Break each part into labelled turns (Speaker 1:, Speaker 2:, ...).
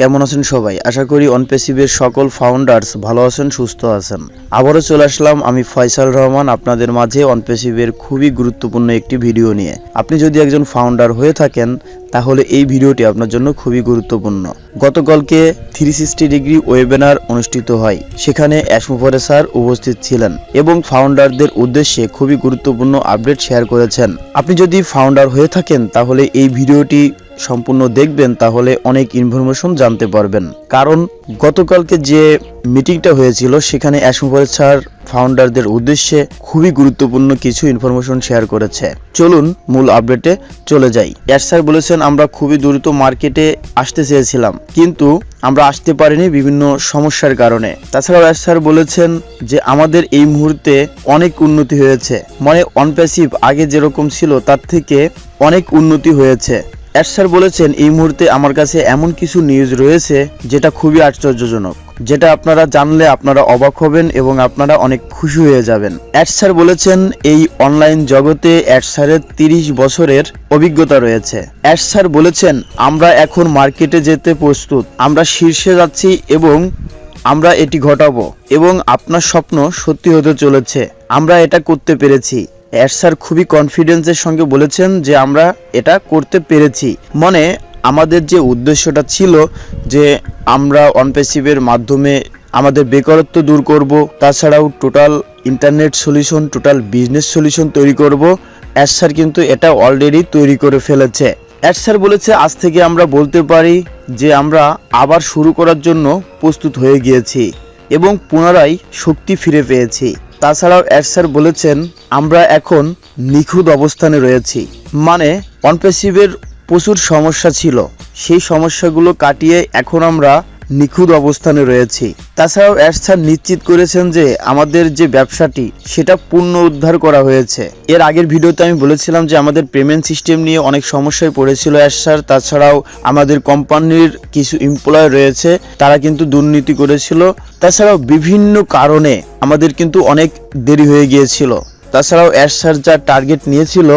Speaker 1: কেমন আছেন সবাই? আশা করি অনপেসিভের সকল ফাউন্ডার্স ভালো আছেন, সুস্থ আছেন। আবারও চলে আসলাম আমি ফয়সাল রহমান আপনাদের মাঝে অনপেসিভের খুবই গুরুত্বপূর্ণ একটি ভিডিও নিয়ে। আপনি যদি একজন ফাউন্ডার হয়ে থাকেন, তাহলে এই ভিডিওটি আপনার জন্য খুবই গুরুত্বপূর্ণ। গতকালকে থ্রি সিক্সটি ডিগ্রি ওয়েবিনার অনুষ্ঠিত হয়, সেখানে অ্যাসমুফরে স্যার উপস্থিত ছিলেন এবং ফাউন্ডারদের উদ্দেশ্যে খুবই গুরুত্বপূর্ণ আপডেট শেয়ার করেছেন। আপনি যদি ফাউন্ডার হয়ে থাকেন, তাহলে এই ভিডিওটি সম্পূর্ণ দেখবেন, তাহলে অনেক ইনফরমেশন জানতে পারবেন। কারণ গতকালকে যে মিটিংটা হয়েছিল, সেখানে স্যার ফাউন্ডারদের উদ্দেশ্যে খুবই গুরুত্বপূর্ণ কিছু ইনফরমেশন শেয়ার করেছে। চলুন মূল আপডেটে চলে যাই। এর স্যার বলেছেন, আমরা খুবই দ্রুত মার্কেটে আসতে চেয়েছিলাম, কিন্তু আমরা আসতে পারিনি বিভিন্ন সমস্যার কারণে। তাছাড়াও এর স্যার বলেছেন যে, আমাদের এই মুহূর্তে অনেক উন্নতি হয়েছে। মানে অনপ্যাসিভ আগে যেরকম ছিল, তার থেকে অনেক উন্নতি হয়েছে। এর স্যার বলেছেন, এই মুহূর্তে আমার কাছে এমন কিছু নিউজ রয়েছে যেটা খুবই আশ্চর্যজনক, যেটা আপনারা জানলে আপনারা অবাক হবেন এবং আপনারা অনেক খুশি হয়ে যাবেন। অ্যাড স্যার বলেছেন, এই অনলাইন জগতে অ্যাড স্যারের তিরিশ বছরের অভিজ্ঞতা রয়েছে। অ্যাড স্যার বলেছেন, আমরা এখন মার্কেটে যেতে প্রস্তুত, আমরা শীর্ষে যাচ্ছি এবং আমরা এটি ঘটাবো এবং আপনার স্বপ্ন সত্যি হতে চলেছে, আমরা এটা করতে পেরেছি। অ্যাড স্যার খুবই কনফিডেন্সের সঙ্গে বলেছেন যে আমরা এটা করতে পেরেছি। মানে আমাদের যে উদ্দেশ্যটা ছিল যে আমরা অনপেসিভের মাধ্যমে আমাদের বেকারত্ব দূর করব, তাছাড়াও total internet solution total business solution তৈরি করব। অ্যাড স্যার কিন্তু এটা অলরেডি তৈরি করে ফেলেছে। অ্যাড স্যার বলেছে, আজ থেকে আমরা বলতে পারি যে আমরা আবার শুরু করার জন্য প্রস্তুত হয়ে গিয়েছি এবং পুনরায় শক্তি ফিরে পেয়েছি। তাছাড়াও অ্যাড স্যার বলেছেন, আমরা এখন নিখুঁত অবস্থানে রয়েছি। মানে অনপেসিভের প্রচুর সমস্যা ছিল। সেই সমস্যাগুলো কাটিয়ে এখন আমরা নিখুঁত অবস্থানে রয়েছি। তাছাড়াও অ্যাড স্যার নিশ্চিত করেছেন যে আমাদের যে ব্যবসাটি, সেটা পূর্ণ উদ্ধার করা হয়েছে। এর আগের ভিডিওতে আমি বলেছিলাম যে আমাদের পেমেন্ট সিস্টেম নিয়ে অনেক সমস্যায় পড়েছিল অ্যাড স্যার তাছাড়াও আমাদের কোম্পানির কিছু এমপ্লয় রয়েছে, তারা কিন্তু দুর্নীতি করেছিল। তাছাড়াও বিভিন্ন কারণে আমাদের কিন্তু অনেক দেরি হয়ে গিয়েছিল। তাছাড়াও অ্যাড স্যার যা টার্গেট নিয়েছিল,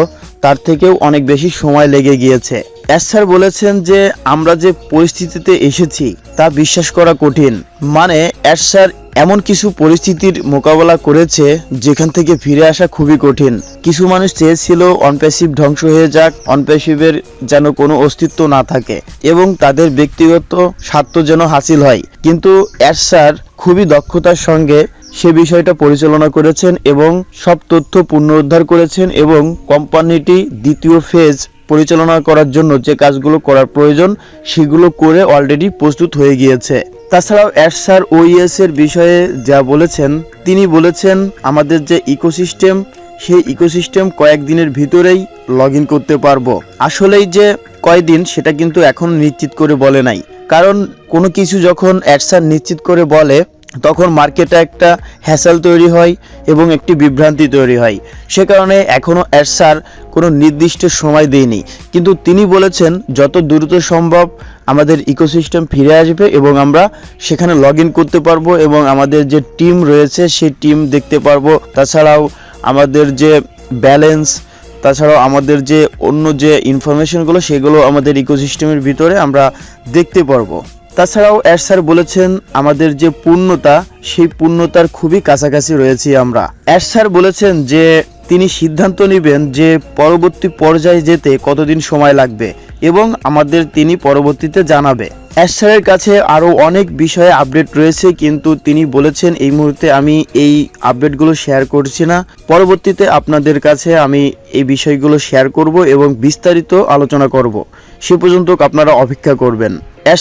Speaker 1: তার থেকেও অনেক বেশি সময় লেগে গিয়েছে। অ্যাড স্যার বলেছেন যে আমরা যে পরিস্থিতিতে এসেছি, তা বিশ্বাস করা কঠিন। মানে অ্যাড স্যার এমন কিছু পরিস্থিতির মোকাবেলা করেছে, যেখান থেকে ফিরে আসা খুবই কঠিন। কিছু মানুষ চেয়েছিল অনপ্যাসিভ ধ্বংস হয়ে যাক অনপ্যাসিভের যেন কোনো অস্তিত্ব না থাকে, এবং তাদের ব্যক্তিগত স্বার্থ যেন হাসিল হয়। কিন্তু অ্যাড স্যার খুবই দক্ষতার সঙ্গে সে বিষয়টা পরিচালনা করেছেন এবং সব তথ্য পুনরুদ্ধার করেছেন এবং কোম্পানিটি দ্বিতীয় ফেজ পরিচালনা করার জন্য যে কাজগুলো করার প্রয়োজন, সেগুলো করে অলরেডি প্রস্তুত হয়ে গিয়েছে। তাছাড়াও অ্যাড স্যার ওইএস এর বিষয়ে যা বলেছেন, তিনি বলেছেন, আমাদের যে ইকোসিস্টেম, সেই ইকোসিস্টেম কয়েকদিনের ভিতরেই লগ করতে পারব। আসলেই যে কয়দিন, সেটা কিন্তু এখন নিশ্চিত করে বলে নাই। কারণ কোনো কিছু যখন অ্যাড স্যার নিশ্চিত করে বলে তখন মার্কেটে একটা হ্যাসেল তৈরি হয় এবং একটি বিভ্রান্তি তৈরি হয়। সে কারণে এখনও অ্যাড স্যার কোনো নির্দিষ্ট সময় দেয়নি। কিন্তু তিনি বলেছেন, যত দ্রুত সম্ভব আমাদের ইকোসিস্টেম ফিরে আসবে এবং আমরা সেখানে লগ করতে পারব এবং আমাদের যে টিম রয়েছে, সেই টিম দেখতে পারব। তাছাড়াও আমাদের যে ব্যালেন্স, তাছাড়াও আমাদের যে অন্য যে ইনফরমেশনগুলো, সেগুলো আমাদের ইকোসিস্টেমের ভিতরে আমরা দেখতে পারব। তাছাড়াও অ্যাড স্যার বলেছেন, আমাদের যে পূর্ণতা, সেই পূর্ণতার খুবই কাছাকাছি রয়েছি আমরা। অ্যাড স্যার বলেছেন যে, তিনি সিদ্ধান্ত নেবেন যে, পরবর্তী পর্যায়ে যেতে কতদিন সময় লাগবে এবং আমাদের তিনি পরবর্তীতে জানাবে। অ্যাড স্যারের কাছে আরও অনেক বিষয়ে আপডেট রয়েছে, কিন্তু তিনি বলেছেন, এই মুহূর্তে আমি এই আপডেটগুলো শেয়ার করছি না। পরবর্তীতে আপনাদের কাছে আমি এই বিষয়গুলো শেয়ার করব এবং বিস্তারিত আলোচনা করব। সে পর্যন্ত আপনারা অপেক্ষা করবেন।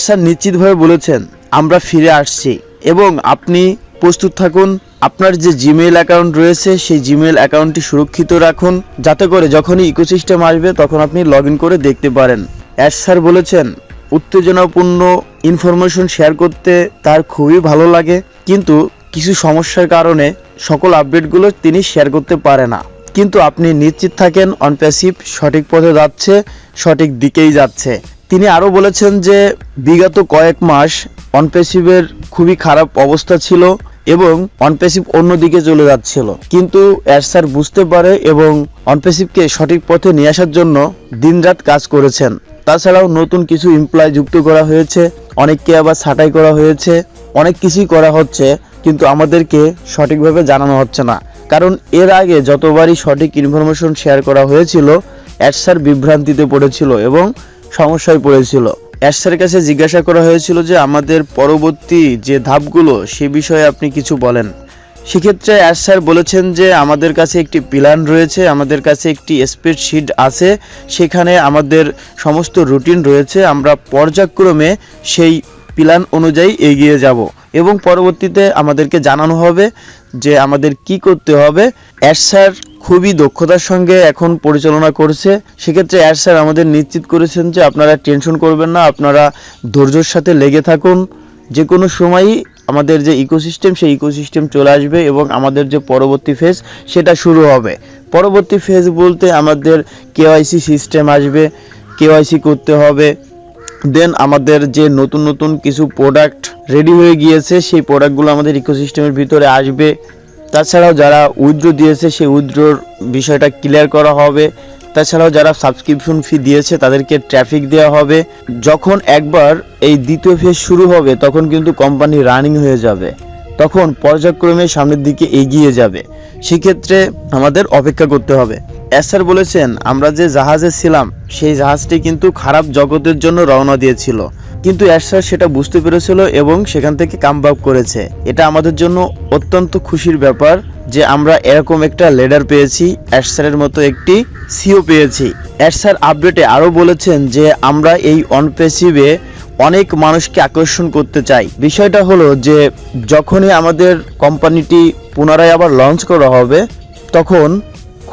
Speaker 1: স্যার নিশ্চিতভাবে বলেছেন, আমরা ফিরে আসছি এবং আপনি প্রস্তুত থাকুন। আপনার যে জিমেইল অ্যাকাউন্ট রয়েছে, সেই জিমেইল অ্যাকাউন্টটি সুরক্ষিত রাখুন। যাতে করে যখনই ইকোসিস্টেম আসবে, তখন আপনি লগ করে দেখতে পারেন। অ্যাড স্যার বলেছেন, উত্তেজনাপূর্ণ ইনফরমেশন শেয়ার করতে তার খুবই ভালো লাগে। কিন্তু কিছু সমস্যার কারণে সকল আপডেটগুলো তিনি শেয়ার করতে পারে না। কিন্তু আপনি নিশ্চিত থাকেন অনপ্যাসিভ সঠিক পথে যাচ্ছে, সঠিক দিকেই যাচ্ছে। তিনি আরও বলেছেন যে, বিগত কয়েক মাস অনপ্যাসিভের খুবই খারাপ অবস্থা ছিল এবং অনপ্যাসিভ অন্যদিকে চলে যাচ্ছিল। কিন্তু অ্যাড স্যার বুঝতে পারে এবং অনপ্যাসিভকে সঠিক পথে নিয়ে আসার জন্য দিনরাত কাজ করেছেন। তাছাড়াও নতুন কিছু এমপ্লয় যুক্ত করা হয়েছে, অনেককে আবার ছাঁটাই করা হয়েছে, অনেক কিছুই করা হচ্ছে, কিন্তু আমাদেরকে সঠিকভাবে জানানো হচ্ছে না। কারণ এর আগে যতবারই সঠিক ইনফরমেশন শেয়ার করা হয়েছিল অ্যাডসার বিভ্রান্তিতে পড়েছিল এবং সমস্যায় পড়েছিল। অ্যাশের কাছে জিজ্ঞাসা করা হয়েছিল যে আমাদের পরবর্তী যে ধাপগুলো, সে বিষয়ে আপনি কিছু বলেন। সেক্ষেত্রে অ্যাশ স্যার বলেছেন যে আমাদের কাছে একটি প্ল্যান রয়েছে, আমাদের কাছে একটি স্প্রেডশিট আছে, সেখানে আমাদের সমস্ত রুটিন রয়েছে, আমরা পর্যায়ক্রমে সেই প্ল্যান অনুযায়ী এগিয়ে যাব। এবং পরবর্তীতে আমাদেরকে জানানো হবে যে আমাদের কি করতে হবে। অ্যাস স্যার খুবই দক্ষতার সঙ্গে এখন পরিচালনা করছে। সেক্ষেত্রে অ্যাস স্যার আমাদের নিশ্চিত করেছেন যে আপনারা টেনশন করবেন না, আপনারা ধৈর্যর সাথে লেগে থাকুন। যে কোনো সময়ই আমাদের যে ইকোসিস্টেম, সেই ইকোসিস্টেম চলে আসবে এবং আমাদের যে পরবর্তী ফেজ, সেটা শুরু হবে। পরবর্তী ফেজ বলতে আমাদের কেওয়াইসি সিস্টেম আসবে, কেওয়াইসি করতে হবে। দেন আমাদের যে নতুন নতুন কিছু প্রোডাক্ট রেডি হয়ে গিয়েছে, সেই প্রোডাক্টগুলো আমাদের ইকোসিস্টেমের ভিতরে আসবে। তাছাড়াও যারা উইথড্র দিয়েছে, সেই উইথড্রোর বিষয়টা ক্লিয়ার করা হবে। তাছাড়াও যারা সাবস্ক্রিপশন ফি দিয়েছে, তাদেরকে ট্রাফিক দেওয়া হবে। যখন একবার এই দ্বিতীয় ফেজ শুরু হবে, তখন কিন্তু কোম্পানি রানিং হয়ে যাবে। তখন পর্যায়ক্রমে সামনের দিকে এগিয়ে যাবে। সেক্ষেত্রে আমাদের অপেক্ষা করতে হবে। স্যার বলেছেন, আমরা যে জাহাজে ছিলাম, সেই জাহাজটি কিন্তু খারাপ জগতের জন্য রওনা দিয়েছিল। কিন্তু স্যার সেটা বুঝতে পেরেছিল এবং সেখান থেকে কাম করেছে। এটা আমাদের জন্য অত্যন্ত খুশির ব্যাপার যে আমরা এরকম একটা লেডার পেয়েছি অ্যাডসারের মতো একটি সিও পেয়েছি। অ্যাডসার আপডেটে আরও বলেছেন যে, আমরা এই অনপেসিভে অনেক মানুষকে আকর্ষণ করতে চাই। বিষয়টা হলো যে, যখনই আমাদের কোম্পানিটি পুনরায় আবার লঞ্চ করা হবে, তখন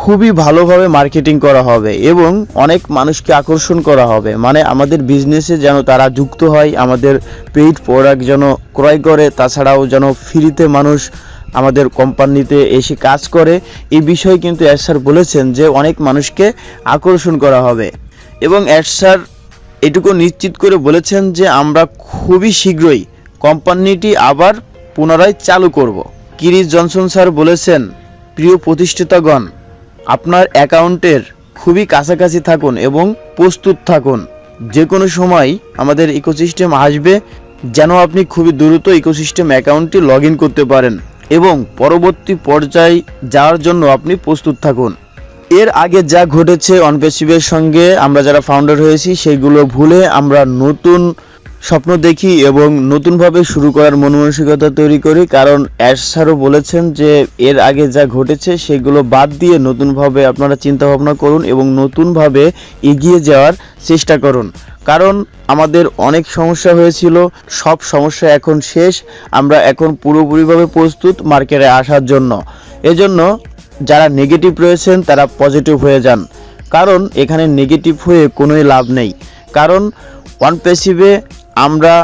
Speaker 1: খুবই ভালোভাবে মার্কেটিং করা হবে এবং অনেক মানুষকে আকর্ষণ করা হবে। মানে আমাদের বিজনেসে যেন তারা যুক্ত হয়, আমাদের পেইড প্রোডাক্ট যেন ক্রয় করে, তাছাড়াও যেন ফ্রিতে মানুষ আমাদের কোম্পানিতে এসে কাজ করে। এই বিষয়ে কিন্তু অ্যাড স্যার বলেছেন যে অনেক মানুষকে আকর্ষণ করা হবে। এবং অ্যাড স্যার এটুকু নিশ্চিত করে বলেছেন যে আমরা খুবই শীঘ্রই কোম্পানিটি আবার পুনরায় চালু করব। কিরিস জনসন স্যার বলেছেন, প্রিয় প্রতিষ্ঠাতাগণ আপনার অ্যাকাউন্টের খুবই কাছাকাছি থাকুন এবং প্রস্তুত থাকুন। যে কোনো সময় আমাদের ইকোসিস্টেম আসবে যেন আপনি খুবই দ্রুত ইকোসিস্টেম অ্যাকাউন্টটি লগ করতে পারেন এবং পরবর্তী পর্যায়ে যাওয়ার জন্য আপনি প্রস্তুত থাকুন। এর আগে যা ঘটেছে অনপেসিভের সঙ্গে আমরা যারা ফাউন্ডার হয়েছি, সেগুলো ভুলে আমরা নতুন স্বপ্ন দেখি এবং নতুনভাবে শুরু করার মন মানসিকতা তৈরি করি, কারণ অ্যাশ স্যারও বলেছেন যে এর আগে যা ঘটেছে সেগুলো বাদ দিয়ে নতুনভাবে আপনারা চিন্তা ভাবনা করুন এবং নতুনভাবে এগিয়ে যাওয়ার চেষ্টা করুন। কারণ আমাদের অনেক সমস্যা হয়েছিল, সব সমস্যা এখন শেষ, আমরা এখন পুরোপুরিভাবে প্রস্তুত মার্কেটে আসার জন্য। এজন্য যারা নেগেটিভ রয়েছেন তারা পজিটিভ হয়ে যান। কারণ এখানে নেগেটিভ হয়ে কোনোই লাভ নেই। কারণ ওয়ান পেসিভে আমরা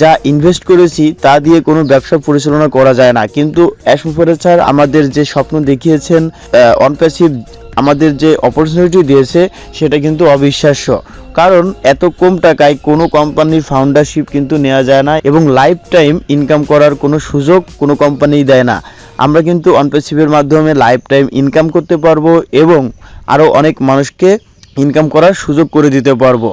Speaker 1: যা ইনভেস্ট করেছি তা দিয়ে কোনো ব্যবসা পরিচালনা করা যায় না। কিন্তু অ্যাসমুফারে স্যার আমাদের যে স্বপ্ন দেখিয়েছেন অন প্যাসিভ আমাদের যে অপরচুনিটি দিয়েছে, সেটা কিন্তু অবিশ্বাস্য। কারণ এত কম টাকায় কোনো কোম্পানির ফাউন্ডারশিপ কিন্তু নেওয়া যায় না এবং লাইফ টাইম ইনকাম করার কোনো সুযোগ কোনো কোম্পানিই দেয় না। আমরা কিন্তু অনপেসিভের মাধ্যমে লাইফ টাইম ইনকাম করতে পারব এবং আরও অনেক মানুষকে ইনকাম করার সুযোগ করে দিতে পারব।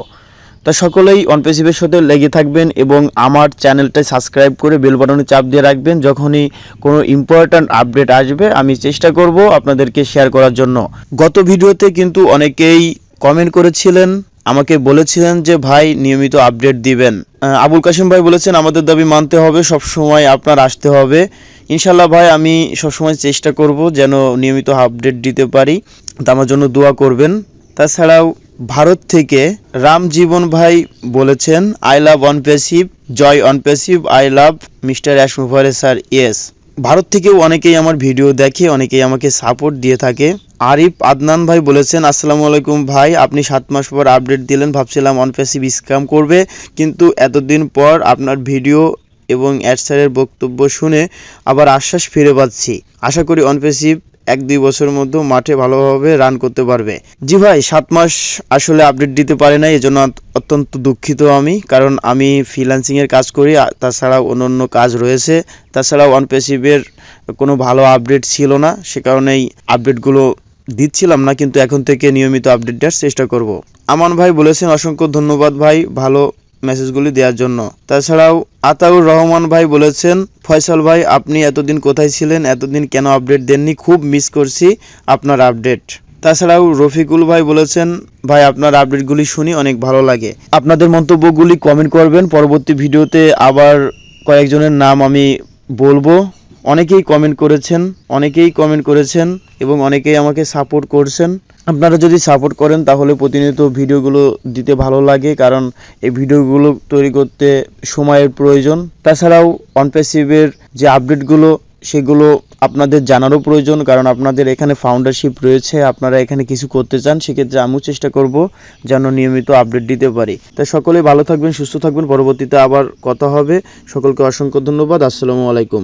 Speaker 1: তা সকলেই অনপেসিভের সাথে লেগে থাকবেন এবং আমার চ্যানেলটা সাবস্ক্রাইব করে বেল বাটনে চাপ দিয়ে রাখবেন। যখনই কোনো ইম্পর্ট্যান্ট আপডেট আসবে, আমি চেষ্টা করব আপনাদেরকে শেয়ার করার জন্য। গত ভিডিওতে কিন্তু অনেকেই কমেন্ট করেছিলেন, আমাকে বলেছিলেন যে, ভাই, নিয়মিত আপডেট দিবেন। আবুল কাশিম ভাই বলেছেন, আমাদের দাবি মানতে হবে সব সময় আপনার আসতে হবে। ইনশাল্লাহ ভাই, আমি সবসময় চেষ্টা করব যেন নিয়মিত আপডেট দিতে পারি। তা আমার জন্য দোয়া করবেন। তাছাড়াও ভারত থেকে রাম জীবন ভাই বলেছেন I love Onpassive Joy Onpassive I love mister Ash Mufareh sir yes Bharat থেকেও অনেকেই আমার ভিডিও দেখে, অনেকেই আমাকে সাপোর্ট দিয়ে থাকে। আরিফ আদনান ভাই বলেছেন, আসসালামু আলাইকুম ভাই, আপনি সাত মাস পর আপডেট দিলেন, ভাবছিলাম অনপেসিভ স্ক্যাম করবে, কিন্তু এতদিন পর আপনার ভিডিও এবং অ্যাডসারের বক্তব্য শুনে আবার আশ্বাস ফিরে পাচ্ছি। আশা করি অনপেসিভ এক দুই বছরের মধ্যে মাঠে ভালোভাবে রান করতে পারবে। জি ভাই, সাত মাস আসলে আপডেট দিতে পারে না এজন্য অত- অত্যন্ত দুঃখিত আমি, কারণ আমি ফ্রিল্যান্সিং এর কাজ করি তাছাড়াও অন্য অন্য কাজ রয়েছে। তাছাড়াও অনপেসিভের কোনো ভালো আপডেট ছিল না, সে কারণেই আপডেটগুলো দিচ্ছিলাম না, কিন্তু এখন থেকে নিয়মিত আপডেট দেওয়ার চেষ্টা করব। আমান ভাই বলেছেন, অসংখ্য ধন্যবাদ ভাই, ভালো মেসেজগুলি দেওয়ার জন্য। তাছাড়াও আতাউর রহমান ভাই বলেছেন, ফয়সাল ভাই, আপনি এতদিন কোথায় ছিলেন? এতদিন কেন আপডেট দেননি? খুব মিস করছি আপনার আপডেট তাছাড়াও রফিকুল ভাই বলেছেন, ভাই, আপনার আপডেটগুলি শুনি অনেক ভালো লাগে। আপনাদের মন্তব্যগুলি কমেন্ট করবেন। পরবর্তী ভিডিওতে আবার কয়েকজনের নাম আমি বলব। অনেকেই কমেন্ট করেছেন, অনেকেই কমেন্ট করেছেন এবং অনেকেই আমাকে সাপোর্ট করছেন। আপনারা যদি সাপোর্ট করেন, তাহলে প্রতিনিয়ত ভিডিওগুলো দিতে ভালো লাগে, কারণ এই ভিডিওগুলো তৈরি করতে সময়ের প্রয়োজন। তাছাড়াও অনপ্যাসিভের যে আপডেটগুলো সেগুলো আপনাদের জানারও প্রয়োজন, কারণ আপনাদের এখানে ফাউন্ডারশিপ রয়েছে, আপনারা এখানে কিছু করতে চান, সেক্ষেত্রে আমিও চেষ্টা করব যেন নিয়মিত আপডেট দিতে পারি। তাই সকলেই ভালো থাকবেন, সুস্থ থাকবেন, পরবর্তীতে আবার কথা হবে। সকলকে অসংখ্য ধন্যবাদ, আসসালামু আলাইকুম।